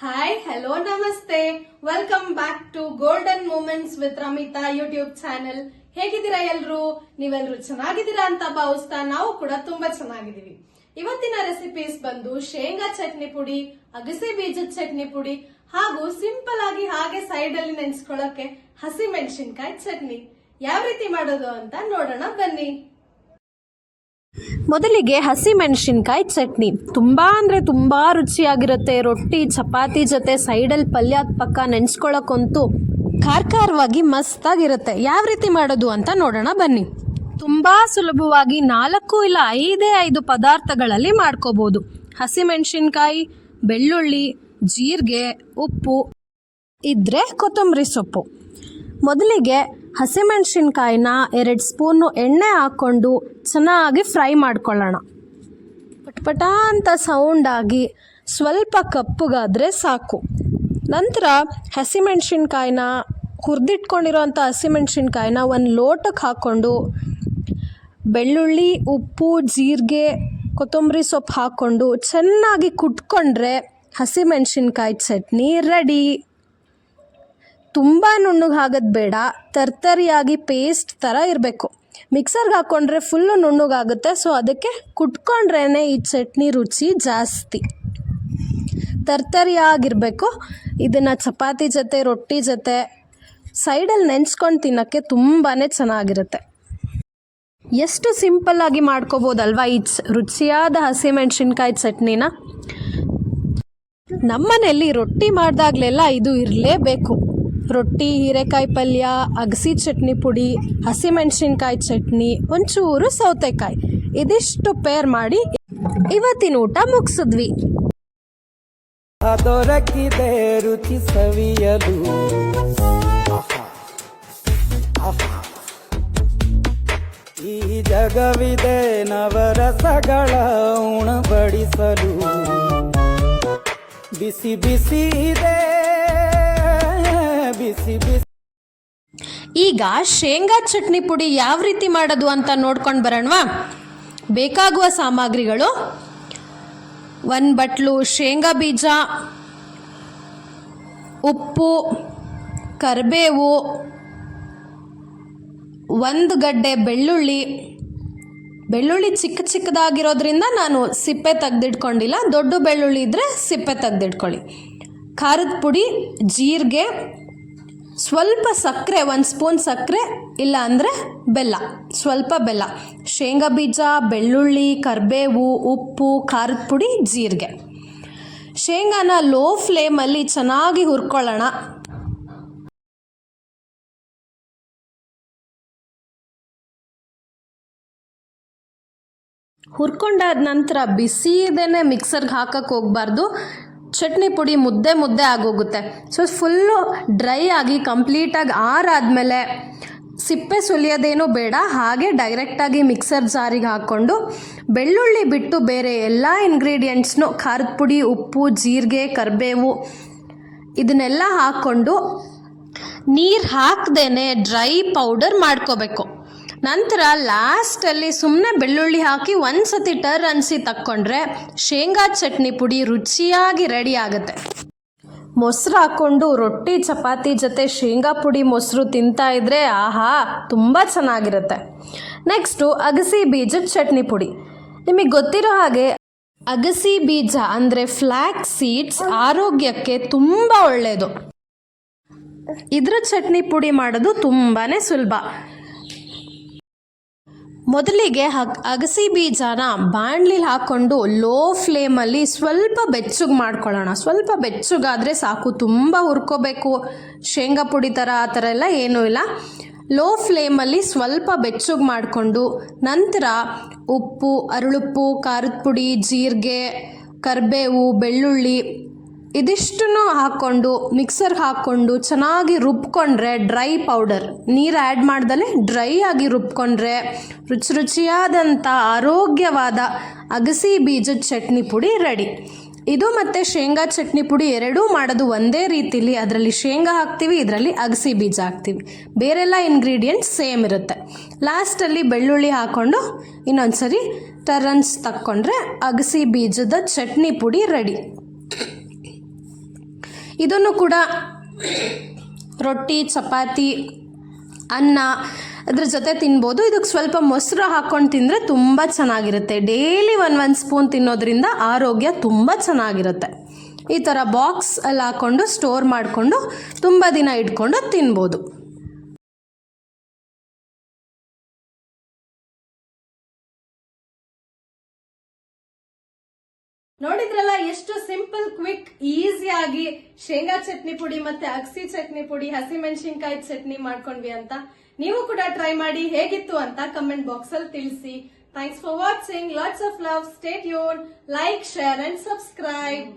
Hi hello ನಮಸ್ತೆ welcome back to golden moments with Ramitha YouTube channel ಹೇಗಿದ್ದೀರಾ ಎಲ್ರು? ನೀವೆಲ್ರು ಚೆನ್ನಾಗಿದ್ದೀರಾ ಅಂತ ಭಾವಿಸ್ತಾ ನಾವು ಕೂಡ ತುಂಬಾ ಚೆನ್ನಾಗಿದ್ದೀವಿ. ಇವತ್ತಿನ ರೆಸಿಪೀಸ್ ಬಂದು ಶೇಂಗಾ ಚಟ್ನಿ ಪುಡಿ, ಅಗಸೆ ಬೀಜದ ಚಟ್ನಿ ಪುಡಿ, ಹಾಗೂ ಸಿಂಪಲ್ ಆಗಿ ಹಾಗೆ ಸೈಡ್ ಅಲ್ಲಿ ನೆನ್ಸ್ಕೊಳ್ಳಕ್ಕೆ ಹಸಿ ಮೆಣಸಿನ್ಕಾಯಿ ಚಟ್ನಿ. ಯಾವ ರೀತಿ ಮಾಡೋದು ಅಂತ ನೋಡೋಣ ಬನ್ನಿ. ಮೊದಲಿಗೆ ಹಸಿ ಮೆಣಸಿನ್ಕಾಯಿ ಚಟ್ನಿ. ತುಂಬ ಅಂದರೆ ತುಂಬ ರುಚಿಯಾಗಿರುತ್ತೆ. ರೊಟ್ಟಿ, ಚಪಾತಿ ಜೊತೆ ಸೈಡಲ್ಲಿ ಪಲ್ಯ ಪಕ್ಕ ನೆನೆಸ್ಕೊಳ್ಳೋಕ್ಕಂತೂ ಖಾರ ಖಾರವಾಗಿ ಮಸ್ತಾಗಿರುತ್ತೆ. ಯಾವ ರೀತಿ ಮಾಡೋದು ಅಂತ ನೋಡೋಣ ಬನ್ನಿ. ತುಂಬ ಸುಲಭವಾಗಿ ನಾಲ್ಕು ಇಲ್ಲ ಐದೇ ಐದು ಪದಾರ್ಥಗಳಲ್ಲಿ ಮಾಡ್ಕೋಬೋದು. ಹಸಿ ಮೆಣಸಿನ್ಕಾಯಿ, ಬೆಳ್ಳುಳ್ಳಿ, ಜೀರಿಗೆ, ಉಪ್ಪು ಇದ್ರೆ ಕೊತ್ತಂಬರಿ ಸೊಪ್ಪು. ಮೊದಲಿಗೆ ಹಸಿಮೆಣಸಿನ್ಕಾಯಿನ ಎರಡು ಸ್ಪೂನು ಎಣ್ಣೆ ಹಾಕ್ಕೊಂಡು ಚೆನ್ನಾಗಿ ಫ್ರೈ ಮಾಡ್ಕೊಳ್ಳೋಣ. ಪಟಪಟ ಅಂತ ಸೌಂಡಾಗಿ ಸ್ವಲ್ಪ ಕಪ್ಪಗಾದರೆ ಸಾಕು. ನಂತರ ಹಸಿಮೆಣಸಿನ್ಕಾಯಿನ ಹುರಿದಿಟ್ಕೊಂಡಿರೋಂಥ ಹಸಿಮೆಣಸಿನ್ಕಾಯಿನ ಒಂದು ಲೋಟಕ್ಕೆ ಹಾಕ್ಕೊಂಡು ಬೆಳ್ಳುಳ್ಳಿ, ಉಪ್ಪು, ಜೀರಿಗೆ, ಕೊತ್ತಂಬರಿ ಸೊಪ್ಪು ಹಾಕ್ಕೊಂಡು ಚೆನ್ನಾಗಿ ಕುಟ್ಕೊಂಡ್ರೆ ಹಸಿಮೆಣಸಿನ್ಕಾಯಿ ಚಟ್ನಿ ರೆಡಿ ತುಂಬ ನುಣ್ಣಗೆ ಆಗೋದು ಬೇಡ, ತರ್ತರಿಯಾಗಿ ಪೇಸ್ಟ್ ಥರ ಇರಬೇಕು. ಮಿಕ್ಸರ್ಗೆ ಹಾಕ್ಕೊಂಡ್ರೆ ಫುಲ್ಲು ನುಣ್ಣಗಾಗುತ್ತೆ ಸೊ ಅದಕ್ಕೆ ಕುಟ್ಕೊಂಡ್ರೇ ಈ ಚಟ್ನಿ ರುಚಿ ಜಾಸ್ತಿ. ತರ್ತರಿಯಾಗಿರಬೇಕು, ಇದನ್ನು ಚಪಾತಿ ಜೊತೆ, ರೊಟ್ಟಿ ಜೊತೆ ಸೈಡಲ್ಲಿ ನೆನೆಸ್ಕೊಂಡು ತಿನ್ನೋಕ್ಕೆ ತುಂಬಾ ಚೆನ್ನಾಗಿರುತ್ತೆ. ಎಷ್ಟು ಸಿಂಪಲ್ಲಾಗಿ ಮಾಡ್ಕೋಬೋದಲ್ವಾ ಈ ರುಚಿಯಾದ ಹಸಿಮೆಣಸಿನ್ಕಾಯಿ ಚಟ್ನಿನ? ನಮ್ಮನೆಯಲ್ಲಿ ರೊಟ್ಟಿ ಮಾಡಿದಾಗಲೆಲ್ಲ ಇದು ಇರಲೇಬೇಕು. ರೊಟ್ಟಿ, ಹೀರೆಕಾಯಿ ಪಲ್ಯ, ಅಗಸಿ ಚಟ್ನಿ ಪುಡಿ, ಹಸಿಮೆಣಸಿನ್ಕಾಯಿ ಚಟ್ನಿ, ಒಂಚೂರು ಸೌತೆಕಾಯಿ. ಇದಿಷ್ಟು ಪೇರ್ ಮಾಡಿ ಇವತ್ತಿನ ಊಟ ಮುಗಿಸಿದ್ವಿ. ದೊರಕಿದೆ ರುಚಿ ಸವಿಯಲು. ಈ ಜಗವಿದೆ ನವರಸಗಳ ಉಣಬಡಿಸಲು. ಬಿಸಿ ಬಿಸಿ ಇದೆ ಬಿಸಿ ಬಿಸಿ. ಈಗ ಶೇಂಗಾ ಚಟ್ನಿ ಪುಡಿ ಯಾವ ರೀತಿ ಮಾಡೋದು ಅಂತ ನೋಡ್ಕೊಂಡು ಬರೋಣವಾ? ಬೇಕಾಗುವ ಸಾಮಗ್ರಿಗಳು. ಒಂದು ಬಟ್ಲು ಶೇಂಗಾ ಬೀಜ, ಉಪ್ಪು, ಕರಿಬೇವು, ಒಂದು ಗಡ್ಡೆ ಬೆಳ್ಳುಳ್ಳಿ. ಬೆಳ್ಳುಳ್ಳಿ ಚಿಕ್ಕ ಚಿಕ್ಕದಾಗಿರೋದ್ರಿಂದ ನಾನು ಸಿಪ್ಪೆ ತೆಗೆದಿಟ್ಕೊಂಡಿಲ್ಲ. ದೊಡ್ಡ ಬೆಳ್ಳುಳ್ಳಿ ಇದ್ದರೆ ಸಿಪ್ಪೆ ತೆಗೆದಿಟ್ಕೊಳ್ಳಿ. ಖಾರದ ಪುಡಿ, ಜೀರಿಗೆ ಸ್ವಲ್ಪ ಸಕ್ಕರೆ, ಒಂದು ಸ್ಪೂನ್ ಸಕ್ಕರೆ ಇಲ್ಲ ಅಂದರೆ ಬೆಲ್ಲ. ಸ್ವಲ್ಪ ಬೆಲ್ಲ. ಶೇಂಗಾ ಬೀಜ, ಬೆಳ್ಳುಳ್ಳಿ, ಕರಿಬೇವು, ಉಪ್ಪು, ಖಾರದ ಪುಡಿ, ಜೀರಿಗೆ. ಶೇಂಗಾನ ಲೋ ಫ್ಲೇಮಲ್ಲಿ ಚೆನ್ನಾಗಿ ಹುರ್ಕೊಳ್ಳೋಣ. ಹುರ್ಕೊಂಡಾದ ನಂತರ ಬಿಸಿ ಇದೇನೆ ಮಿಕ್ಸರ್ಗೆ ಹಾಕಕ್ಕೆ ಹೋಗಬಾರ್ದು. ಚಟ್ನಿ ಪುಡಿ ಮುದ್ದೆ ಮುದ್ದೆ ಆಗೋಗುತ್ತೆ. ಸೊ ಫುಲ್ಲು ಡ್ರೈ ಆಗಿ ಕಂಪ್ಲೀಟಾಗಿ ಆರಾದಮೇಲೆ ಸಿಪ್ಪೆ ಸುಲಿಯೋದೇನೂ ಬೇಡ. ಹಾಗೆ ಡೈರೆಕ್ಟಾಗಿ ಮಿಕ್ಸರ್ ಜಾರಿಗೆ ಹಾಕ್ಕೊಂಡು ಬೆಳ್ಳುಳ್ಳಿ ಬಿಟ್ಟು ಬೇರೆ ಎಲ್ಲ ಇಂಗ್ರೀಡಿಯೆಂಟ್ಸ್ನು ಖಾರದ ಪುಡಿ, ಉಪ್ಪು, ಜೀರಿಗೆ, ಕರಿಬೇವು ಇದನ್ನೆಲ್ಲ ಹಾಕ್ಕೊಂಡು ನೀರು ಹಾಕ್ದೇ ಡ್ರೈ ಪೌಡರ್ ಮಾಡ್ಕೋಬೇಕು. ನಂತರ ಲಾಸ್ಟಲ್ಲಿ ಸುಮ್ಮನೆ ಬೆಳ್ಳುಳ್ಳಿ ಹಾಕಿ ಒಂದು ಟರ್ ಅನಿಸಿ ತಕ್ಕೊಂಡ್ರೆ ಶೇಂಗಾ ಚಟ್ನಿ ಪುಡಿ ರುಚಿಯಾಗಿ ರೆಡಿ ಆಗುತ್ತೆ. ಮೊಸರು ಹಾಕ್ಕೊಂಡು ರೊಟ್ಟಿ, ಚಪಾತಿ ಜೊತೆ ಶೇಂಗಾ ಪುಡಿ ಮೊಸರು ತಿಂತಾ ಇದ್ರೆ ಆಹಾ, ತುಂಬ ಚೆನ್ನಾಗಿರುತ್ತೆ. ನೆಕ್ಸ್ಟು ಅಗಸಿ ಬೀಜದ ಚಟ್ನಿ ಪುಡಿ. ನಿಮಗೆ ಗೊತ್ತಿರೋ ಹಾಗೆ ಅಗಸಿ ಬೀಜ ಅಂದರೆ ಫ್ಲ್ಯಾಕ್ ಸೀಡ್ಸ್ ಆರೋಗ್ಯಕ್ಕೆ ತುಂಬ ಒಳ್ಳೆಯದು ಇದರ ಚಟ್ನಿ ಪುಡಿ ಮಾಡೋದು ತುಂಬಾ ಸುಲಭ. ಮೊದಲಿಗೆ ಅಗಸಿ ಬೀಜನ ಬಾಣಲಿಲಿ ಹಾಕ್ಕೊಂಡು ಲೋ ಫ್ಲೇಮಲ್ಲಿ ಸ್ವಲ್ಪ ಬೆಚ್ಚಗೆ ಮಾಡ್ಕೊಳ್ಳೋಣ. ಸ್ವಲ್ಪ ಬೆಚ್ಚಗಾದರೆ ಸಾಕು. ತುಂಬ ಹುರ್ಕೋಬೇಕು. ಶೇಂಗಾ ಪುಡಿ ಥರ ಆ ಥರ ಎಲ್ಲ ಏನೂ ಇಲ್ಲ. ಲೋ ಫ್ಲೇಮಲ್ಲಿ ಸ್ವಲ್ಪ ಬೆಚ್ಚಗೆ ಮಾಡಿಕೊಂಡು ನಂತರ ಉಪ್ಪು, ಅರಳುಪ್ಪು, ಖಾರದ ಪುಡಿ, ಜೀರಿಗೆ, ಕರಿಬೇವು, ಬೆಳ್ಳುಳ್ಳಿ ಇದಿಷ್ಟನ್ನು ಹಾಕ್ಕೊಂಡು ಮಿಕ್ಸರ್ ಹಾಕ್ಕೊಂಡು ಚೆನ್ನಾಗಿ ರುಬ್ಕೊಂಡ್ರೆ ಡ್ರೈ ಪೌಡರ್. ನೀರು ಆ್ಯಡ್ ಮಾಡ್ದಲೆ ಡ್ರೈ ಆಗಿ ರುಬ್ಕೊಂಡ್ರೆ ರುಚಿ ರುಚಿಯಾದಂಥ ಆರೋಗ್ಯವಾದ ಅಗಸಿ ಬೀಜದ ಚಟ್ನಿ ಪುಡಿ ರೆಡಿ. ಇದು ಮತ್ತು ಶೇಂಗಾ ಚಟ್ನಿ ಪುಡಿ ಎರಡೂ ಮಾಡೋದು ಒಂದೇ ರೀತಿಲಿ ಅದರಲ್ಲಿ ಶೇಂಗಾ ಹಾಕ್ತೀವಿ, ಇದರಲ್ಲಿ ಅಗಸಿ ಬೀಜ ಹಾಕ್ತೀವಿ. ಬೇರೆಲ್ಲ ಇಂಗ್ರೀಡಿಯೆಂಟ್ಸ್ ಸೇಮ್ ಇರುತ್ತೆ. ಲಾಸ್ಟಲ್ಲಿ ಬೆಳ್ಳುಳ್ಳಿ ಹಾಕ್ಕೊಂಡು ಇನ್ನೊಂದು ಸರಿ ಟರನ್ಸ್ ತಕ್ಕೊಂಡ್ರೆ ಅಗಸಿ ಬೀಜದ ಚಟ್ನಿ ಪುಡಿ ರೆಡಿ. ಇದನ್ನು ಕೂಡ ರೊಟ್ಟಿ, ಚಪಾತಿ, ಅನ್ನ ಅದ್ರ ಜೊತೆ ತಿನ್ಬೋದು. ಇದಕ್ಕೆ ಸ್ವಲ್ಪ ಮೊಸರು ಹಾಕ್ಕೊಂಡು ತಿಂದರೆ ತುಂಬ ಚೆನ್ನಾಗಿರುತ್ತೆ. ಡೈಲಿ ಒನ್ ಒನ್ ಸ್ಪೂನ್ ತಿನ್ನೋದ್ರಿಂದ ಆರೋಗ್ಯ ತುಂಬ ಚೆನ್ನಾಗಿರುತ್ತೆ. ಈ ಥರ ಬಾಕ್ಸ್ ಅಲ್ಲಿ ಹಾಕ್ಕೊಂಡು ಸ್ಟೋರ್ ಮಾಡಿಕೊಂಡು ತುಂಬ ದಿನ ಇಟ್ಕೊಂಡು ತಿನ್ಬೋದು. ನೋಡಿದ್ರಲ್ಲ, ಎಷ್ಟು ಸಿಂಪಲ್, ಕ್ವಿಕ್ ಈಸಿಯಾಗಿ ಶೇಂಗಾ ಚಟ್ನಿ ಪುಡಿ ಮತ್ತೆ ಅಗಸಿ ಚಟ್ನಿ ಪುಡಿ, ಹಸಿಮೆಣಸಿನ್ಕಾಯಿ ಚಟ್ನಿ ಮಾಡ್ಕೊಂಡ್ವಿ ಅಂತ. ನೀವು ಕೂಡ ಟ್ರೈ ಮಾಡಿ ಹೇಗಿತ್ತು ಅಂತ ಕಮೆಂಟ್ ಬಾಕ್ಸ್ ಅಲ್ಲಿ ತಿಳಿಸಿ. Thanks for watching lots of love stay ಯೋನ್ like share and subscribe